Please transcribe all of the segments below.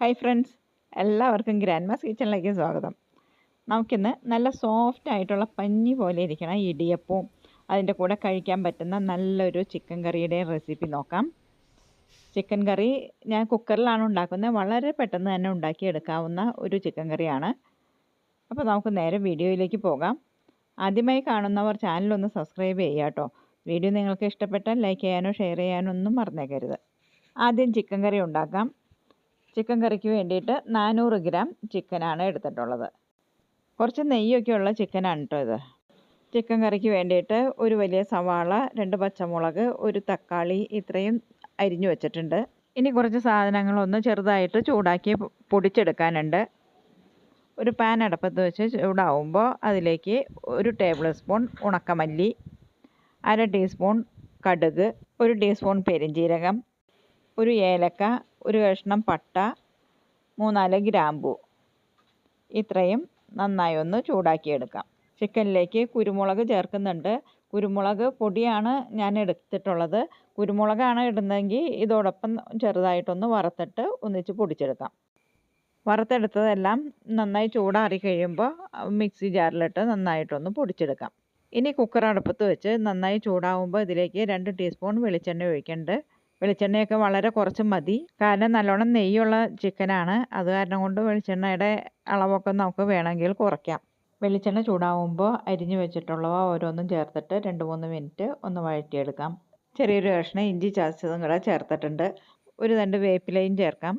Hi friends എല്ലാവർക്കും grand mass കിച്ചണിലേക്ക് സ്വാഗതം. നമുക്കിന്ന് നല്ല സോഫ്റ്റ് ആയിട്ടുള്ള പഞ്ഞി പോലെ ഇരിക്കണ ഇടിയപ്പവും അതിന്റെ കൂടെ കഴിക്കാൻ പറ്റുന്ന നല്ലൊരു ചിക്കൻ കറിയുടെ റെസിപ്പി നോക്കാം. ചിക്കൻ കറി ഞാൻ കുക്കറിലാണ് ഉണ്ടാക്കുന്നത്. വളരെ പെട്ടെന്ന് തന്നെ ഉണ്ടാക്കിയെടുക്കാവുന്ന ഒരു ചിക്കൻ കറിയാണ് അപ്പോൾ നമുക്ക് നേരെ വീഡിയോയിലേക്ക് പോകാം. ആദ്യമായി കാണുന്നവർ ചാനലൊന്ന് സബ്സ്ക്രൈബ് ചെയ്യുക കേട്ടോ. വീഡിയോ നിങ്ങൾക്ക് ഇഷ്ടപ്പെട്ടാൽ ലൈക്ക് ചെയ്യാനോ ഷെയർ ചെയ്യാനോ ഒന്നും മറന്നേക്കരുത്. ആദ്യം ചിക്കൻ കറി ഉണ്ടാക്കാം. ചിക്കൻ കറിക്ക് വേണ്ടിയിട്ട് നാനൂറ് ഗ്രാം ചിക്കനാണ് എടുത്തിട്ടുള്ളത്. കുറച്ച് നെയ്യൊക്കെ ഉള്ള ചിക്കനാണ് കേട്ടോ ഇത്. ചിക്കൻ കറിക്ക് വേണ്ടിയിട്ട് ഒരു വലിയ സവാള രണ്ട് പച്ചമുളക് ഒരു തക്കാളി ഇത്രയും അരിഞ്ഞു വെച്ചിട്ടുണ്ട്. ഇനി കുറച്ച് സാധനങ്ങളൊന്ന് ചെറുതായിട്ട് ചൂടാക്കി പൊടിച്ചെടുക്കാനുണ്ട്. ഒരു പാൻ അടപ്പത്ത് വെച്ച് ചൂടാവുമ്പോൾ അതിലേക്ക് ഒരു ടേബിൾ സ്പൂൺ ഉണക്കമല്ലി അര ടീസ്പൂൺ കടുക് ഒരു ടീസ്പൂൺ പെരിഞ്ജീരകം ഒരു ഏലക്ക ഒരു കഷ്ണം പട്ട മൂന്നാൽ ഗ്രാമ്പു. ഇത്രയും നന്നായി ഒന്ന് ചൂടാക്കിയെടുക്കാം. ചിക്കനിലേക്ക് കുരുമുളക് ചേർക്കുന്നുണ്ട്. കുരുമുളക് പൊടിയാണ് ഞാൻ എടുത്തിട്ടുള്ളത്. കുരുമുളകാണ് ഇടുന്നതെങ്കിൽ ഇതോടൊപ്പം ചെറുതായിട്ടൊന്ന് വറുത്തിട്ട് ഒന്നിച്ച് പൊടിച്ചെടുക്കാം. വറുത്തെടുത്തതെല്ലാം നന്നായി ചൂടാറി കഴിയുമ്പോൾ മിക്സി ജാറിലിട്ട് നന്നായിട്ടൊന്ന് പൊടിച്ചെടുക്കാം. ഇനി കുക്കർ അടുപ്പത്ത് വെച്ച് നന്നായി ചൂടാവുമ്പോൾ ഇതിലേക്ക് രണ്ട് ടീസ്പൂൺ വെളിച്ചെണ്ണ ഒഴിക്കുന്നുണ്ട്. വെളിച്ചെണ്ണയൊക്കെ വളരെ കുറച്ച് മതി. കാരണം നല്ലോണം നെയ്യുള്ള ചിക്കനാണ്. അത് കാരണം കൊണ്ട് വെളിച്ചെണ്ണയുടെ അളവൊക്കെ നമുക്ക് വേണമെങ്കിൽ കുറയ്ക്കാം. വെളിച്ചെണ്ണ ചൂടാവുമ്പോൾ അരിഞ്ഞു വെച്ചിട്ടുള്ളവ ഓരോന്നും ചേർത്തിട്ട് രണ്ട് മൂന്ന് മിനിറ്റ് ഒന്ന് വഴറ്റിയെടുക്കാം. ചെറിയൊരു കഷ്ണം ഇഞ്ചി ചതച്ചതും കൂടെ ചേർത്തിട്ടുണ്ട്. ഒരു രണ്ട് വേപ്പിലയും ചേർക്കാം.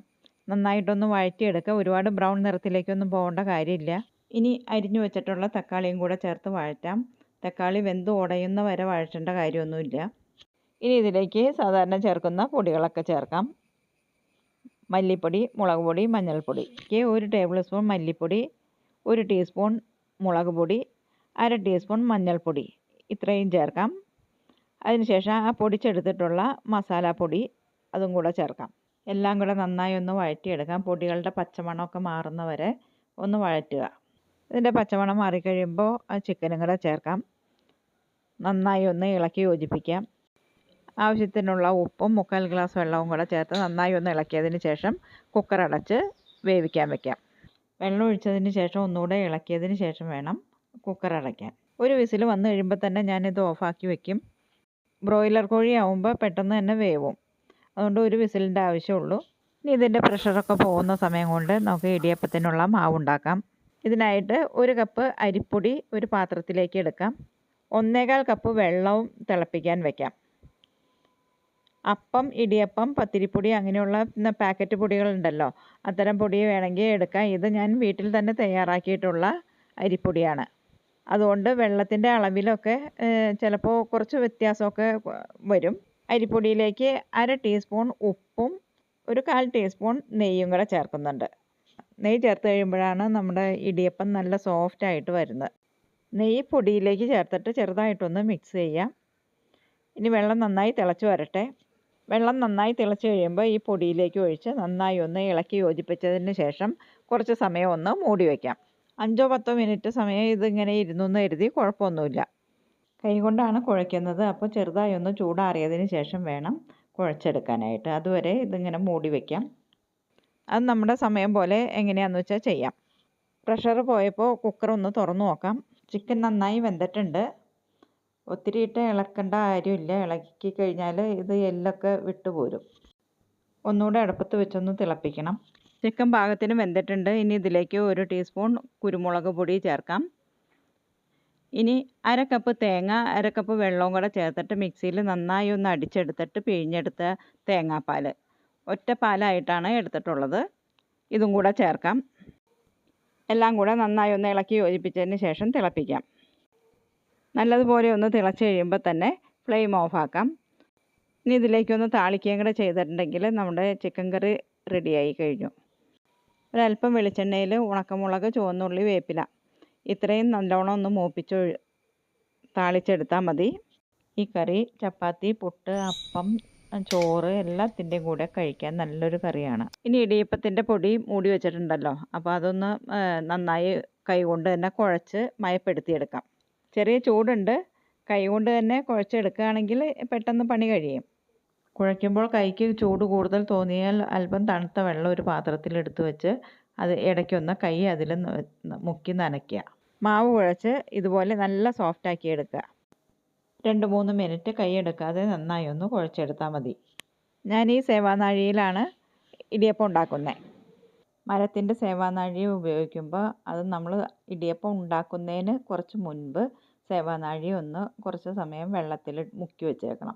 നന്നായിട്ടൊന്ന് വഴറ്റിയെടുക്കുക. ഒരുപാട് ബ്രൗൺ നിറത്തിലേക്കൊന്നും പോകേണ്ട കാര്യമില്ല. ഇനി അരിഞ്ഞു വെച്ചിട്ടുള്ള തക്കാളിയും കൂടെ ചേർത്ത് വഴറ്റാം. തക്കാളി വെന്ത് ഉടയുന്ന വരെ വഴറ്റേണ്ട കാര്യമൊന്നുമില്ല. ഇനി ഇതിലേക്ക് സാധാരണ ചേർക്കുന്ന പൊടികളൊക്കെ ചേർക്കാം. മല്ലിപ്പൊടി മുളക് പൊടി മഞ്ഞൾപ്പൊടിക്ക് ഒരു ടേബിൾ സ്പൂൺ മല്ലിപ്പൊടി ഒരു ടീസ്പൂൺ മുളക് പൊടി അര ടീസ്പൂൺ മഞ്ഞൾപ്പൊടി. ഇത്രയും ചേർക്കാം. അതിനുശേഷം ആ പൊടിച്ചെടുത്തിട്ടുള്ള മസാലപ്പൊടി അതും കൂടെ ചേർക്കാം. എല്ലാം കൂടെ നന്നായി ഒന്ന് വഴറ്റിയെടുക്കാം. പൊടികളുടെ പച്ചമണമൊക്കെ മാറുന്നവരെ ഒന്ന് വഴറ്റുക. ഇതിന്റെ പച്ചമണം മാറിക്കഴിയുമ്പോൾ ആ ചിക്കനും കൂടെ ചേർക്കാം. നന്നായി ഒന്ന് ഇളക്കി യോജിപ്പിക്കാം. ആവശ്യത്തിനുള്ള ഉപ്പും മുക്കാൽ ഗ്ലാസ് വെള്ളവും കൂടെ ചേർത്ത് നന്നായി ഒന്ന് ഇളക്കിയതിന് ശേഷം കുക്കർ അടച്ച് വേവിക്കാൻ വെക്കാം. വെള്ളം ഒഴിച്ചതിന് ശേഷം ഒന്നുകൂടെ ഇളക്കിയതിന് ശേഷം വേണം കുക്കർ അടയ്ക്കാൻ. ഒരു വിസിൽ വന്നു കഴിയുമ്പോൾ തന്നെ ഞാനിത് ഓഫാക്കി വെക്കും. ബ്രോയിലർ കോഴി ആവുമ്പോൾ പെട്ടെന്ന് തന്നെ വേവും. അതുകൊണ്ട് ഒരു വിസിലിന്റെ ആവശ്യമുള്ളൂ. ഇനി ഇതിന്റെ പ്രഷറൊക്കെ പോകുന്ന സമയം കൊണ്ട് നമുക്ക് ഇടിയപ്പത്തിനുള്ള മാവ് ഉണ്ടാക്കാം. ഇതിനായിട്ട് ഒരു കപ്പ് അരിപ്പൊടി ഒരു പാത്രത്തിലേക്ക് എടുക്കാം. ഒന്നേകാൽ കപ്പ് വെള്ളവും തിളപ്പിക്കാൻ വെക്കാം. അപ്പം ഇടിയപ്പം പത്തിരിപ്പൊടി അങ്ങനെയുള്ള പാക്കറ്റ് പൊടികളുണ്ടല്ലോ. അത്തരം പൊടി വേണമെങ്കിൽ എടുക്കാം. ഇത് ഞാൻ വീട്ടിൽ തന്നെ തയ്യാറാക്കിയിട്ടുള്ള അരിപ്പൊടിയാണ്. അതുകൊണ്ട് വെള്ളത്തിന്റെ അളവിലൊക്കെ ചിലപ്പോൾ കുറച്ച് വ്യത്യാസമൊക്കെ വരും. അരിപ്പൊടിയിലേക്ക് അര ടീസ്പൂൺ ഉപ്പും ഒരു കാൽ ടീസ്പൂൺ നെയ്യും കൂടെ ചേർക്കുന്നുണ്ട്. നെയ്യ് ചേർത്ത് കഴിയുമ്പോഴാണ് നമ്മുടെ ഇടിയപ്പം നല്ല സോഫ്റ്റ് ആയിട്ട് വരുന്നത്. നെയ്യ് പൊടിയിലേക്ക് ചേർത്തിട്ട് ചെറുതായിട്ടൊന്ന് മിക്സ് ചെയ്യാം. ഇനി വെള്ളം നന്നായി തിളച്ച് വരട്ടെ. വെള്ളം നന്നായി തിളച്ച് കഴിയുമ്പോൾ ഈ പൊടിയിലേക്ക് ഒഴിച്ച് നന്നായി ഒന്ന് ഇളക്കി യോജിപ്പിച്ചതിന് ശേഷം കുറച്ച് സമയം ഒന്ന് മൂടി വയ്ക്കാം അഞ്ചോ പത്തോ മിനിറ്റ് സമയം ഇതിങ്ങനെ ഇരുന്നു എന്ന് കരുതി കുഴപ്പമൊന്നുമില്ല. കൈകൊണ്ടാണ് കുഴയ്ക്കുന്നത്. അപ്പോൾ ചെറുതായി ഒന്ന് ചൂടാറിയതിന് ശേഷം വേണം കുഴച്ചെടുക്കാനായിട്ട്. അതുവരെ ഇതിങ്ങനെ മൂടി വയ്ക്കാം അത് നമ്മുടെ സമയം പോലെ എങ്ങനെയാണെന്ന് വെച്ചാൽ ചെയ്യാം. പ്രഷർ പോയപ്പോൾ കുക്കർ ഒന്ന് തുറന്നു നോക്കാം. ചിക്കൻ നന്നായി വെന്തിട്ടുണ്ട്. ഒത്തിരി ഇട്ട് ഇളക്കേണ്ട കാര്യമില്ല. ഇളക്കി കഴിഞ്ഞാൽ ഇത് എല്ലൊക്കെ വിട്ടുപോരും ഒന്നുകൂടെ അടുപ്പത്ത് വെച്ചൊന്ന് തിളപ്പിക്കണം. ചിക്കൻ പാകത്തിന് വെന്തിട്ടുണ്ട്. ഇനി ഇതിലേക്ക് ഒരു ടീസ്പൂൺ കുരുമുളക് പൊടി ചേർക്കാം. ഇനി അര കപ്പ് തേങ്ങ അര കപ്പ് വെള്ളവും കൂടെ ചേർത്തിട്ട് മിക്സിയിൽ നന്നായി ഒന്ന് അടിച്ചെടുത്തിട്ട് പിഴിഞ്ഞെടുത്ത തേങ്ങാപ്പാൽ ഒറ്റ പാലായിട്ടാണ് എടുത്തിട്ടുള്ളത്. ഇതും കൂടെ ചേർക്കാം. എല്ലാം കൂടെ നന്നായി ഒന്ന് ഇളക്കി യോജിപ്പിച്ചതിന് ശേഷം തിളപ്പിക്കാം. നല്ലതുപോലെ ഒന്ന് തിളച്ച് കഴിയുമ്പോൾ തന്നെ ഫ്ലെയിം ഓഫാക്കാം ഇനി ഇതിലേക്കൊന്ന് താളിക്കുകയും കൂടെ ചെയ്തിട്ടുണ്ടെങ്കിൽ നമ്മുടെ ചിക്കൻ കറി റെഡിയായി കഴിഞ്ഞു. ഒരല്പം വെളിച്ചെണ്ണയിൽ ഉണക്കമുളക് ചുവന്നുള്ളി വേപ്പില ഇത്രയും നല്ലോണം ഒന്ന് മൂപ്പിച്ച് താളിച്ചെടുത്താൽ മതി. ഈ കറി ചപ്പാത്തി പുട്ട് അപ്പം ചോറ് എല്ലാത്തിന്റെയും കൂടെ കഴിക്കാൻ നല്ലൊരു കറിയാണ്. ഇനി ഇടിയപ്പത്തിന്റെ പൊടി മൂടി വെച്ചിട്ടുണ്ടല്ലോ. അപ്പോൾ അതൊന്ന് നന്നായി കൈകൊണ്ട് തന്നെ കുഴച്ച് മയപ്പെടുത്തിയെടുക്കാം. ചെറിയ ചൂടുണ്ട്. കൈ കൊണ്ട് തന്നെ കുഴച്ചെടുക്കുകയാണെങ്കിൽ പെട്ടെന്ന് പണി കഴിയും. കുഴയ്ക്കുമ്പോൾ കൈക്ക് ചൂട് കൂടുതൽ തോന്നിയാൽ അല്പം തണുത്ത വെള്ളം ഒരു പാത്രത്തിൽ എടുത്ത് വെച്ച് അത് ഇടയ്ക്കൊന്ന് കൈ അതിൽ മുക്കി നനയ്ക്കുക. മാവ് കുഴച്ച് ഇതുപോലെ നല്ല സോഫ്റ്റാക്കി എടുക്കുക. രണ്ട് മൂന്ന് മിനിറ്റ് കൈ എടുക്കാതെ നന്നായി ഒന്ന് കുഴച്ചെടുത്താൽ മതി. ഞാൻ ഈ സേവാനാഴിയിലാണ് ഇടിയപ്പം ഉണ്ടാക്കുന്നത്. മരത്തിന്റെ സേവാനാഴി ഉപയോഗിക്കുമ്പോൾ അത് നമ്മൾ ഇടിയപ്പം ഉണ്ടാക്കുന്നതിന് കുറച്ച് മുൻപ് സേവാനാഴി ഒന്ന് കുറച്ച് സമയം വെള്ളത്തിൽ മുക്കി വെച്ചേക്കണം.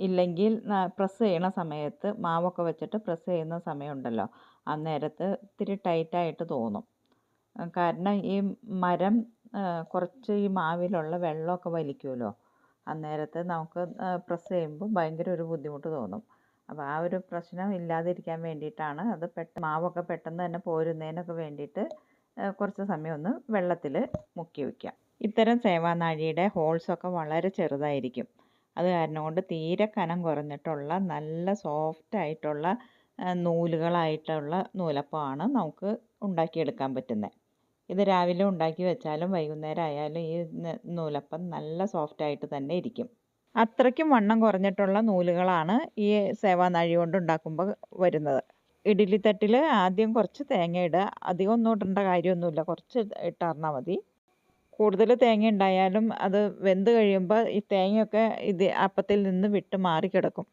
ഇല്ലെങ്കിൽ പ്രസ് ചെയ്യണ സമയത്ത് മാവൊക്കെ വെച്ചിട്ട് പ്രസ് ചെയ്യുന്ന സമയമുണ്ടല്ലോ അന്നേരത്ത് ഇത്തിരി ടൈറ്റായിട്ട് തോന്നും. കാരണം ഈ മരം കുറച്ച് ഈ മാവിലുള്ള വെള്ളമൊക്കെ വലിക്കുമല്ലോ അന്നേരത്ത് നമുക്ക് പ്രസ് ചെയ്യുമ്പോൾ ഭയങ്കര ഒരു ബുദ്ധിമുട്ട് തോന്നും. അപ്പോൾ ആ ഒരു പ്രശ്നം ഇല്ലാതിരിക്കാൻ വേണ്ടിയിട്ടാണ് അത് പെട്ട മാവൊക്കെ പെട്ടെന്ന് തന്നെ പോരുന്നതിനൊക്കെ വേണ്ടിയിട്ട് കുറച്ച് സമയം ഒന്ന് വെള്ളത്തിൽ മുക്കി വയ്ക്കുക ഇത്തരം സേവാനാഴിയുടെ ഹോൾസൊക്കെ വളരെ ചെറുതായിരിക്കും. അത് കാരണം കൊണ്ട് തീരെ കനം കുറഞ്ഞിട്ടുള്ള നല്ല സോഫ്റ്റ് ആയിട്ടുള്ള നൂലുകളായിട്ടുള്ള നൂലപ്പമാണ് നമുക്ക് ഉണ്ടാക്കിയെടുക്കാൻ പറ്റുന്നത് ഇത് രാവിലെ ഉണ്ടാക്കി വെച്ചാലും വൈകുന്നേരം ആയാലും ഈ നൂലപ്പം നല്ല സോഫ്റ്റ് ആയിട്ട് തന്നെ ഇരിക്കും. അത്രയ്ക്കും വണ്ണം കുറഞ്ഞിട്ടുള്ള നൂലുകളാണ് ഈ സേവാനാഴി കൊണ്ട് ഉണ്ടാക്കുമ്പോൾ വരുന്നത്. ഇഡ്ഡലി തട്ടിൽ ആദ്യം കുറച്ച് തേങ്ങ ഇടുക. അധികം ഒന്നും ഇടേണ്ട കാര്യമൊന്നുമില്ല. കുറച്ച് ഇട്ടാർന്നാൽ മതി. കൂടുതൽ തേങ്ങ ഉണ്ടായാലും അത് വെന്ത് കഴിയുമ്പോൾ ഈ തേങ്ങയൊക്കെ ഇത് അപ്പത്തിൽ നിന്ന് വിട്ട് മാറി കിടക്കും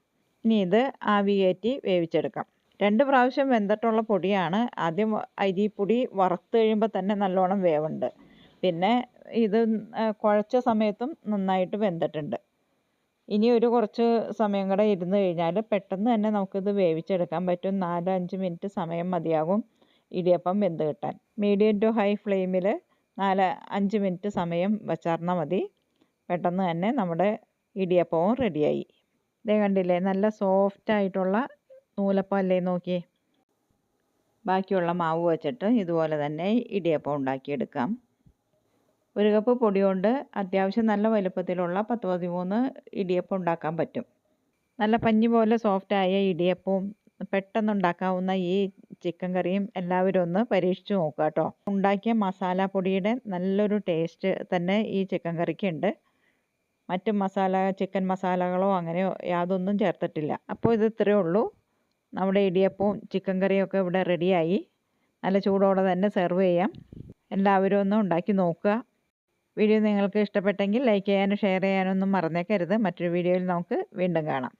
ഇനി ഇത് ആവി കയറ്റി വേവിച്ചെടുക്കാം. രണ്ട് പ്രാവശ്യം വെന്തിട്ടുള്ള പൊടിയാണ്. ആദ്യം അരിപ്പൊടി വറുത്ത് കഴിയുമ്പോൾ തന്നെ നല്ലോണം വേവുണ്ട്. പിന്നെ ഇത് കുഴച്ച സമയത്തും നന്നായിട്ട് വെന്തിട്ടുണ്ട്. ഇനി ഒരു കുറച്ച് സമയം കൂടെ ഇരുന്ന് കഴിഞ്ഞാൽ പെട്ടെന്ന് തന്നെ നമുക്കിത് വേവിച്ചെടുക്കാൻ പറ്റും. നാലോ അഞ്ച് മിനിറ്റ് സമയം മതിയാകും ഇടിയപ്പം വെന്ത് കിട്ടാൻ. മീഡിയം ടു ഹൈ ഫ്ലെയിമിൽ നാല് അഞ്ച് മിനിറ്റ് സമയം വെച്ചാർന്നാൽ മതി. പെട്ടെന്ന് തന്നെ നമ്മുടെ ഇടിയപ്പവും റെഡിയായി. ഇതേ കണ്ടില്ലേ നല്ല സോഫ്റ്റ് ആയിട്ടുള്ള നൂലപ്പം അല്ലേ നോക്കിയേ? ബാക്കിയുള്ള മാവ് വെച്ചിട്ട് ഇതുപോലെ തന്നെ ഇടിയപ്പം ഉണ്ടാക്കിയെടുക്കാം. ഒരു കപ്പ് പൊടി കൊണ്ട് അത്യാവശ്യം നല്ല വലുപ്പത്തിലുള്ള പത്ത് പതിമൂന്ന് ഇടിയപ്പം ഉണ്ടാക്കാൻ പറ്റും. നല്ല പഞ്ഞി പോലെ സോഫ്റ്റായ ഇടിയപ്പവും പെട്ടെന്ന് ഉണ്ടാക്കാവുന്ന ഈ ചിക്കൻ കറിയും എല്ലാവരും ഒന്ന് പരീക്ഷിച്ച് നോക്കുക കേട്ടോ. ഉണ്ടാക്കിയ മസാല പൊടിയുടെ നല്ലൊരു ടേസ്റ്റ് തന്നെ ഈ ചിക്കൻ കറിക്ക് ഉണ്ട്. മറ്റ് മസാല ചിക്കൻ മസാലകളോ അങ്ങനെയോ യാതൊന്നും ചേർത്തിട്ടില്ല. അപ്പോൾ ഇത് ഇത്രയേ ഉള്ളൂ. നമ്മുടെ ഇടിയപ്പവും ചിക്കൻ കറിയും ഒക്കെ ഇവിടെ റെഡിയായി നല്ല ചൂടോടെ തന്നെ സെർവ് ചെയ്യാം. എല്ലാവരും ഒന്ന് ഉണ്ടാക്കി നോക്കുക. വീഡിയോ നിങ്ങൾക്ക് ഇഷ്ടപ്പെട്ടെങ്കിൽ ലൈക്ക് ചെയ്യാനും ഷെയർ ചെയ്യാനും ഒന്നും മറന്നേക്കരുത്. മറ്റൊരു വീഡിയോയിൽ നമുക്ക് വീണ്ടും കാണാം.